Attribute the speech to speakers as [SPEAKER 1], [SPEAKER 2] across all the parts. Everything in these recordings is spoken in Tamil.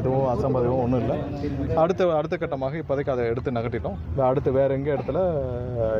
[SPEAKER 1] எதுவும் அசம்பதமோ ஒன்றும் இல்லை. அடுத்த அடுத்த கட்டமாக இப்போதைக்கு அதை எடுத்து நகட்டிட்டோம் அடுத்து வேற எங்கே இடத்துல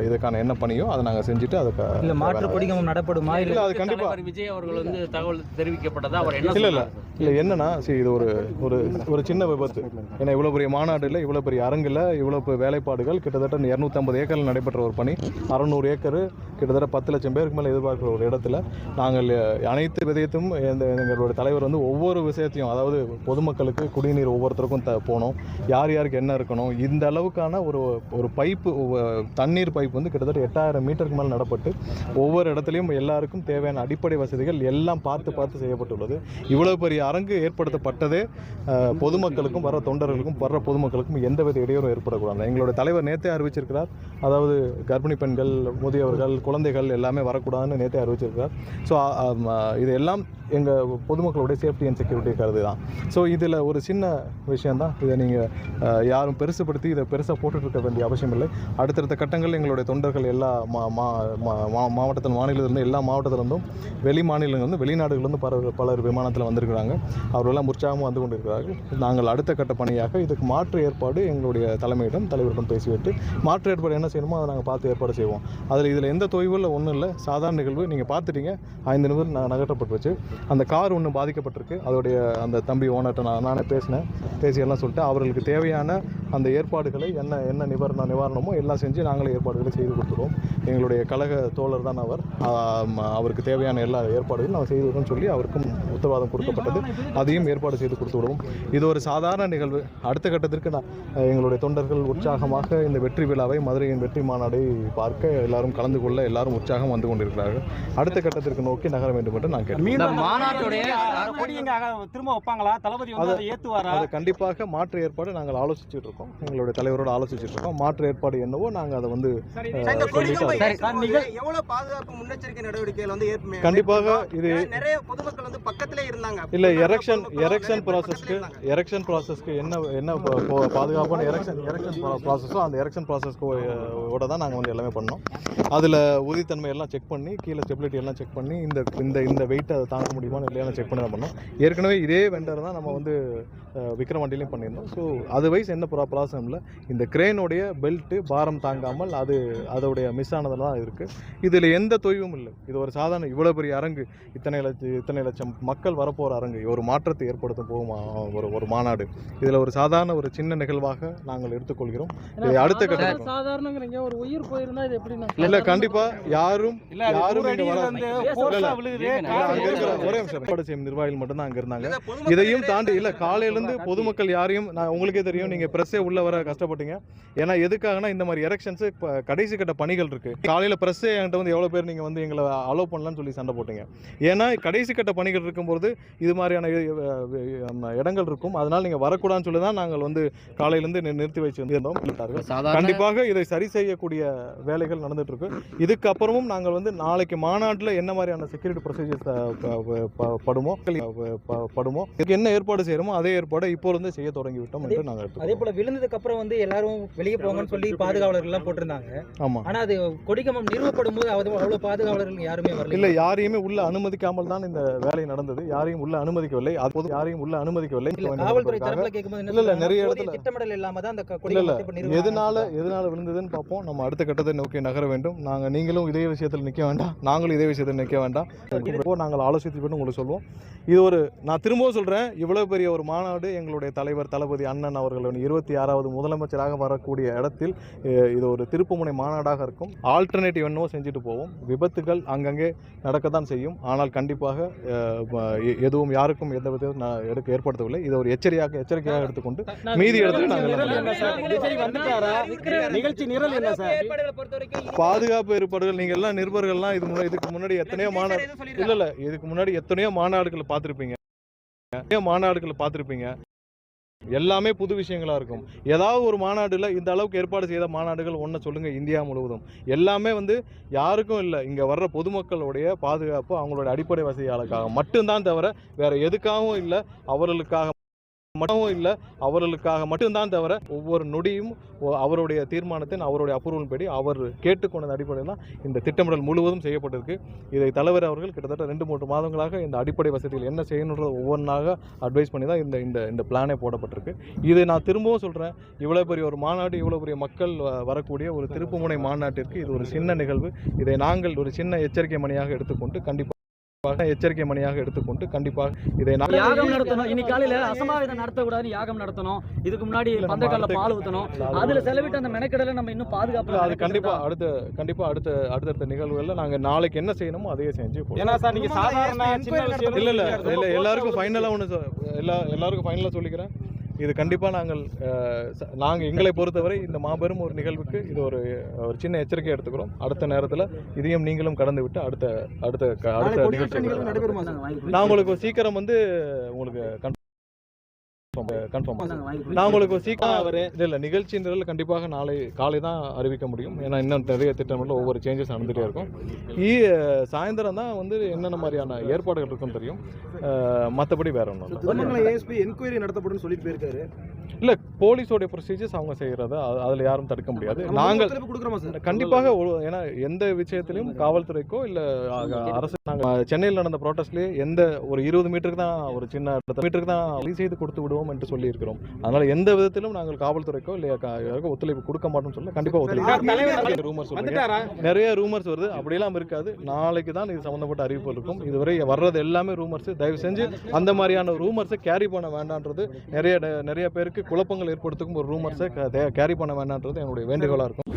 [SPEAKER 1] இதுக்கான என்ன பணியோ அதை நாங்கள் செஞ்சுட்டு அதுக்கு
[SPEAKER 2] இல்ல மாற்று கொடிகம்பம் நடப்படுமா?
[SPEAKER 1] இல்லை அது கண்டிப்பாக
[SPEAKER 3] விஜய் அவர்கள் வந்து தகவல் தெரிவிக்கப்பட்டதா? அவர் என்ன
[SPEAKER 1] இல்லை இல்லை? இல்லை என்னன்னா சரி இது ஒரு ஒரு ஒரு சின்ன விபத்து. ஏன்னா இவ்வளோ பெரிய மாநாடுல இவ்வளோ பெரிய அரங்கில் இவ்வளோ பெரிய வேலைப்பாடுகள் கிட்டத்தட்ட இரநூத்தம்பது ஏக்கரில் நடைபெற்ற ஒரு பணி. அறநூறு ஏக்கர் கிட்டத்தட்ட பத்து லட்சம் பேருக்கு மேலே எதிர்பார்க்குற ஒரு இடத்துல நாங்கள் அனைத்து விதயத்தும் எங்களுடைய தலைவர் வந்து ஒவ்வொரு விஷயத்தையும் அதாவது பொதுமக்களுக்கு குடிநீர் ஒவ்வொருத்தருக்கும் த போகணும். யார் யாருக்கு என்ன இருக்கணும்? இந்த அளவுக்கான ஒரு ஒரு பைப்பு தண்ணீர் பைப் வந்து கிட்டத்தட்ட எட்டாயிரம் மீட்டருக்கு மேலே நடப்பட்டு ஒவ்வொரு இடத்துலையும் எல்லாருக்கும் தேவையான அடிப்படை வசதிகள் எல்லாம் பார்த்து பார்த்து செய்யப்பட்டுள்ளது. இவ்வளோ பெரிய அரங்கு ஏற்படுத்தப்பட்டதே பொதுமக்களுக்கும் வர தொண்டர்களுக்கும் வர பொதுமக்களுக்கும் எந்தவித இடையூறும் ஏற்படக்கூடாது. எங்களுடைய தலைவர் நேற்றே அறிவிச்சிருக்கிறார். அதாவது கர்ப்பிணி பெண்கள் முதியவர்கள் குழந்தைகள் எல்லாமே வரக்கூடாதுன்னு நேற்றே அறிவிச்சிருக்கிறார். ஸோ இது எல்லாம் எங்கள் பொதுமக்களுடைய சேஃப்டி அண்ட் செக்யூரிட்டி கருது தான். ஸோ இதில் ஒரு சின்ன விஷயந்தான் இதை நீங்கள் யாரும் பெருசுப்படுத்தி இதை பெருசாக போட்டுட்ருக்க வேண்டிய அவசியம் இல்லை. அடுத்தடுத்த கட்டங்களில் எங்களுடைய தொண்டர்கள் எல்லா மா மா மா- மா- மாவட்டத்தில் மாநிலத்திலிருந்து எல்லா மாவட்டத்திலிருந்தும் வெளி மாநிலங்கள்லேருந்து வெளிநாடுகளிலிருந்து பல பலர் விமானத்தில் வந்திருக்கிறாங்க. அவர்களெல்லாம் உற்சாகமாக வந்து கொண்டிருக்கிறார்கள். நாங்கள் அடுத்த கட்ட பணியாக இதுக்கு மாற்று ஏற்பாடு எங்களுடைய தலைமையிடம் தலைவரிடம் பேசிவிட்டு மாற்று ஏற்பாடு என்ன செய்யணுமோ அதை நாங்கள் பார்த்து ஏற்பாடு செய்வோம். அதில் இதில் எந்த தொய்வும் இல்லை ஒன்றும் இல்லை. சாதாரண நிகழ்வு. நீங்கள் பார்த்துட்டீங்க. ஐந்து நிமிடம் ந- வச்சு அந்த கார் ஒன்று பாதிக்கப்பட்டிருக்கு. அதோடைய அந்த தம்பி ஓனர்கிட்ட நான் நானே பேசினேன். பேசியெல்லாம் சொல்லிட்டு அவர்களுக்கு தேவையான அந்த ஏற்பாடுகளை என்ன என்ன நிவாரண நிவாரணமோ எல்லாம் செஞ்சு நாங்களே ஏற்பாடுகளை செய்து கொடுத்துருவோம். எங்களுடைய கழக தோழர் தான் அவர். அவருக்கு தேவையான எல்லா ஏற்பாடுகளும் நாங்கள் செய்து விடுறோம்னு சொல்லி அவருக்கும் உத்தரவாதம் கொடுக்கப்பட்டது. அதையும் ஏற்பாடு செய்து கொடுத்து விடுவோம். இது ஒரு சாதாரண நிகழ்வு. அடுத்த கட்டத்திற்கு நான் எங்களுடைய தொண்டர்கள் உற்சாகமாக இந்த வெற்றி விழாவை மதுரையின் வெற்றி மாநாடை பார்க்க எல்லாரும் கலந்து கொள்ள எல்லாரும் உற்சாகம் வந்து கொண்டிருக்கிறார்கள். அடுத்த கட்டத்திற்கு நோக்கி நகர வேண்டும் என்று நான் கேட்டேன்
[SPEAKER 3] மாநாட்டுடைய
[SPEAKER 2] கொடி திரும்ப வைப்பாங்களா? தளபதி வந்து அதை ஏத்துவாரா?
[SPEAKER 1] அது கண்டிப்பாக மாற்று ஏற்பாடு நாங்கள் ஆலோசிச்சுட்டு இருக்கோம். எங்களுடைய தலைவரோடு ஆலோசிச்சுட்டு இருக்கோம். மாற்று ஏற்பாடு என்னவோ நாங்கள் அதை வந்து
[SPEAKER 4] எவ்வளவு பாதுகாப்பு முன்னெச்சரிக்கை நடவடிக்கைகள் வந்து ஏற்ப-
[SPEAKER 1] கண்டிப்பாக இது
[SPEAKER 4] நிறைய பொதுமக்கள் வந்து பக்கத்திலே இருந்தாங்க.
[SPEAKER 1] இல்ல எரெக்ஷன் எரெக்ஷன் ப்ராசஸ்க்கு. எரெக்ஷன் ப்ராசஸ்க்கு என்ன என்ன பாதுகாப்பான எரெக்ஷன் எரெக்ஷன் ப்ராசஸோ அந்த எரெக்ஷன் ப்ராசஸ்க்கு ஓட தான் நாங்கள் வந்து எல்லாமே பண்ணோம். அதில் உறுதித்தன்மை எல்லாம் செக் பண்ணி கீழே ஸ்டெபிலிட்டி எல்லாம் செக் பண்ணி இந்த இந்த இந்த வெயிட்டை அதை தாங்க முடியுமான்னு இல்லையான்னு செக் பண்ணி தான் பண்ணோம் ஏற்கனவே இதே வெண்டர் தான் நம்ம வந்து அஹ், விக்ரவாண்டிலையும் பண்ணியிருந்தோம். ஸோ அதர்வைஸ் என்ன ப்ரா ப்ராப்ளம் இல்லை. இந்த கிரேனுடைய பெல்ட்டு பாரம் தாங்காமல் அது அதோடைய மிஸ் ஆனதில் தான் இருக்குது இதில் எந்த தொய்வும் இல்லை. இது ஒரு சாதாரண இவ்வளோ பெரிய அரங்கு. இத்தனை லட்சம் இத்தனை லட்சம் மக்கள் வரப்போகிற அரங்கு. ஒரு மாற்றத்தை ஏற்படுத்தும் போகும் ஒரு ஒரு மாநாடு. இதில் ஒரு சாதாரண ஒரு சின்ன நிகழ்வாக நாங்கள் எடுத்துக்கொள்கிறோம். இதை அடுத்த கட்டம்
[SPEAKER 5] சாதாரணங்கிறீங்க. ஒரு உயிர் போயிருந்தா இது எப்படி
[SPEAKER 1] இல்லை கண்டிப்பாக யாரும் யாரும் ஒரே நிமிஷம். ஏற்பாடு செய்யும் நிர்வாகிகள் மட்டும் தான் அங்கே இருந்தாங்க. இதையும் தாண்டி இல்லை காலையிலேருந்து பொதுமக்கள் யாரையும் நான் உங்களுக்கே தெரியும் நீங்கள் ப்ரெஸ்ஸே உள்ள வர கஷ்டப்பட்டீங்க. ஏன்னா எதுக்காகனா இந்த மாதிரி எலெக்ஷன்ஸு கடைசி கட்ட பணிகள் இருக்குது காலையில் ப்ரெஸ்ஸே என்கிட்ட வந்து எவ்வளோ பேர் நீங்கள் வந்து எங்களை அலோவ் பண்ணலாம்னு சொல்லி சண்டை போட்டீங்க. ஏன்னா கடைசி கட்ட பணிகள் இருக்கும்போது இது மாதிரியான இடங்கள் இருக்கும். அதனால் நீங்கள் வரக்கூடாதுன்னு சொல்லி தான் நாங்கள் வந்து காலையிலேருந்து நிறுத்தி வச்சு
[SPEAKER 3] சாதாரண
[SPEAKER 1] கண்டிப்பாக இதை சரி செய்யக்கூடிய வேலைகள் நடந்துட்டு இருக்கு. இதுக்கப்புறமும் நாங்கள் வந்து நாளைக்கு மாநாட்டில் என்ன மாதிரியான செக்யூரிட்டி ப்ரொசீஜர்ஸ் படுமோ? படுமோ? இதுக்கு என்ன ஏற்பாடு செய்யறோமோ அதே ஏற்பாடை இப்போ இருந்தே செய்ய தொடங்கி விட்டோம் என்று நாங்கள்
[SPEAKER 2] அதே போல விழுந்ததுக்கு அப்புறம் வந்து எல்லாரும் வெளியே போங்கன்னு சொல்லி பாதுகாவலர்கள் எல்லாம் போட்டிருந்தாங்க.
[SPEAKER 1] ஆமாம்
[SPEAKER 2] ஆனா அது கொடிகம்பம் நிறுவப்படும் போது அவ்வளவு அவ்வளவு பாதுகாவலர்கள் யாருமே வரல.
[SPEAKER 1] இல்லை யாரையுமே உள்ள அனுமதிக்காமல் தான் இந்த வேலை நடந்தது. யாரையும் உள்ள அனுமதிக்கவில்லை. அப்போது யாரையும் உள்ள அனுமதிக்கவில்லை.
[SPEAKER 2] காவல்துறை தரப்புல கேட்கும்போது
[SPEAKER 1] இல்ல, நிறைய இடத்துல-
[SPEAKER 2] திட்டமிடல் இல்லாம தான் அந்த
[SPEAKER 1] இல்ல எதனால. எதனால விழுந்ததுன்னு பார்ப்போம். நம்ம அடுத்த கட்டத்தை நோக்கி நகர வேண்டும். நாங்கள் நீங்களும் இதே விஷயத்தில் நிற்க வேண்டாம். நாங்களும் இதே விஷயத்தில் நிற்க வேண்டாம். நாங்கள் ஆலோசித்து விட்டு உங்களுக்கு சொல்லுவோம். இது ஒரு நான் திரும்பவும் சொல்கிறேன் இவ்வளோ பெரிய ஒரு மாநாடு எங்களுடைய தலைவர் தளபதி அண்ணன் அவர்களின் இருபத்தி ஆறாவது முதலமைச்சராக வரக்கூடிய இடத்தில் இது ஒரு திருப்புமுனை மாநாடாக இருக்கும். ஆல்டர்னேட்டிவ் என்னவோ செஞ்சுட்டு போவோம். விபத்துகள் அங்கங்கே நடக்கத்தான் செய்யும். ஆனால் கண்டிப்பாக எதுவும் யாருக்கும் எந்த விதத்தையும் நான் எடுக்க ஏற்படுத்தவில்லை. இதை ஒரு எச்சரிக்கையாக எச்சரிக்கையாக எடுத்துக்கொண்டு மீதி இடத்துல நாங்கள் என்ன
[SPEAKER 5] சார்? நிகழ்ச்சி நிரல் என்ன
[SPEAKER 1] பாதுகாப்பு ஏற்பாடுகள் நீங்கள் எல்லாம் நிருபர்கள்லாம் இது முன்னாடி இதுக்கு முன்னாடி எத்தனையோ மாநாடு இல்ல. இல்ல இதுக்கு முன்னாடி எத்தனையோ மாநாடுகளை பார்த்துருப்பீங்க. எத்தனையோ மாநாடுகளை பார்த்துருப்பீங்க. எல்லாமே புது விஷயங்களா இருக்கும். ஏதாவது ஒரு மாநாடுல இந்த அளவுக்கு ஏற்பாடு செய்த மாநாடுகள் ஒன்று சொல்லுங்க இந்தியா முழுவதும். எல்லாமே வந்து யாருக்கும் இல்லை. இங்க வர்ற பொதுமக்களுடைய பாதுகாப்பு அவங்களோட அடிப்படை வசதிகளுக்காக மட்டும்தான் தவிர வேற எதுக்காகவும் இல்லை. அவர்களுக்காக மட்டும் இல்லை அவர்களுக்காக மட்டும்தான் தவிர ஒவ்வொரு நொடியும் அவருடைய தீர்மானத்தின் அவருடைய அப்ரூவல் படி அவர் கேட்டுக்கொண்ட அடிப்படையில் தான் இந்த திட்டமிடல் முழுவதும் செய்யப்பட்டிருக்கு. இதை தலைவர் அவர்கள் கிட்டத்தட்ட ரெண்டு மூன்று மாதங்களாக இந்த அடிப்படை வசதிகள் என்ன செய்யணுன்றது ஒவ்வொன்றாக அட்வைஸ் பண்ணி தான் இந்த இந்த இந்த பிளானே போடப்பட்டிருக்கு. இதை நான் திரும்பவும் சொல்கிறேன் இவ்வளோ பெரிய ஒரு மாநாடு இவ்வளோ பெரிய மக்கள் வரக்கூடிய ஒரு திருப்புமுனை மாநாட்டிற்கு இது ஒரு சின்ன நிகழ்வு. இதை நாங்கள் ஒரு சின்ன எச்சரிக்கை மணியாக எடுத்துக்கொண்டு கண்டிப்பாக எச்சரிக்கை மணியாக எடுத்துக்கொண்டு கண்டிப்பாக இதை நாங்கள்
[SPEAKER 6] யாகம் நடத்தணும். இன்னைக்கு காலையில அசம்பாவிதம் நடத்தக்கூடாதுன்னு யாகம் நடத்தணும். இதுக்கு முன்னாடி பந்தக்கால பால் ஊத்தணும். அதுல செலவிட்டு அந்த மெனக்கடலை நம்ம இன்னும் பாதுகாப்பு
[SPEAKER 1] அது கண்டிப்பா அடுத்த கண்டிப்பா அடுத்த அடுத்தடுத்த நிகழ்வுகள்ல நாங்க நாளைக்கு என்ன செய்யணுமோ அதையே செஞ்சு.
[SPEAKER 5] ஏன்னா சார் நீங்க சாதாரண சின்ன விஷயம்
[SPEAKER 1] இல்ல இல்ல இல்ல எல்லாருக்கும் ஃபைனலா ஒன்று எல்லா எல்லாருக்கும் ஃபைனலா சொல்லிக்கிறேன். இது கண்டிப்பா நாங்கள் அஹ், ச- நாங்க எங்களை பொறுத்தவரை இந்த மாபெரும் ஒரு நிகழ்வுக்கு இது ஒரு ஒரு சின்ன எச்சரிக்கை எடுத்துக்கிறோம். அடுத்த நேரத்துல இதையும் நீங்களும் கடந்து விட்டு அடுத்த அடுத்த அடுத்த நிகழ்ச்சி நான் உங்களுக்கு சீக்கிரம் வந்து உங்களுக்கு கன்ஃபார்ம் கன்ஃபார்ம் நான் உங்களுக்கு சீக்கிரம் இல்லை இல்லை நிகழ்ச்சின்றதில் கண்டிப்பாக நாளை காலை தான் அறிவிக்க முடியும். ஏன்னா இன்னும் நிறைய திட்டமில் ஒவ்வொரு சேஞ்சஸ் நடந்துகிட்டே இருக்கும். ஈ சாயந்தரம் தான் வந்து என்னென்ன மாதிரியான ஏற்பாடுகள் இருக்குன்னு தெரியும். மற்றபடி வேற ஒன்றும்
[SPEAKER 4] ஏஎஸ்பி என்கொயரி நடத்தப்படும் சொல்லிட்டு போயிருக்காரு.
[SPEAKER 1] இல்லை போலீஸோடைய ப்ரொசீஜர்ஸ் அவங்க செய்கிறத அதில் யாரும் தடுக்க முடியாது. நாங்கள்
[SPEAKER 4] கொடுக்குறோமா சார்?
[SPEAKER 1] கண்டிப்பாக ஏன்னா எந்த விஷயத்திலையும் காவல்துறைக்கோ இல்லை அரசு நாங்கள் சென்னையில் நடந்த ப்ரோட்டஸ்ட்லேயே எந்த ஒரு இருபது மீட்டருக்கு தான் ஒரு சின்ன இடத்த மீட்டருக்கு தான் செய்து கொடுத்து விடுவோம். என்று சொல்லியிருக்கிறோம். அதனால எந்த விதத்திலும் நாங்கள் காவல்துறைக்கோ இல்லை யாருக்கோ ஒத்துழைப்பு கொடுக்க மாட்டோம்னு சொல்ல கண்டிப்பாக ஒத்துழைப்பு ரூமர்ஸ் நிறைய ரூமர்ஸ் வருது. அப்படியெல்லாம் இருக்காது. நாளைக்கு தான் இது சம்மந்தப்பட்ட அறிவிப்பு இருக்கும். இதுவரை வர்றது எல்லாமே ரூமர்ஸ் தயவு செஞ்சு அந்த மாதிரியான ரூமர்ஸை கேரி பண்ண வேண்டான்றது நிறைய நிறைய பேருக்கு குழப்பங்கள் ஏற்படுத்துக்கும் ஒரு ரூமர்ஸை கேரி பண்ண வேண்டான்றது என்னுடைய வேண்டுகோளாக இருக்கும்.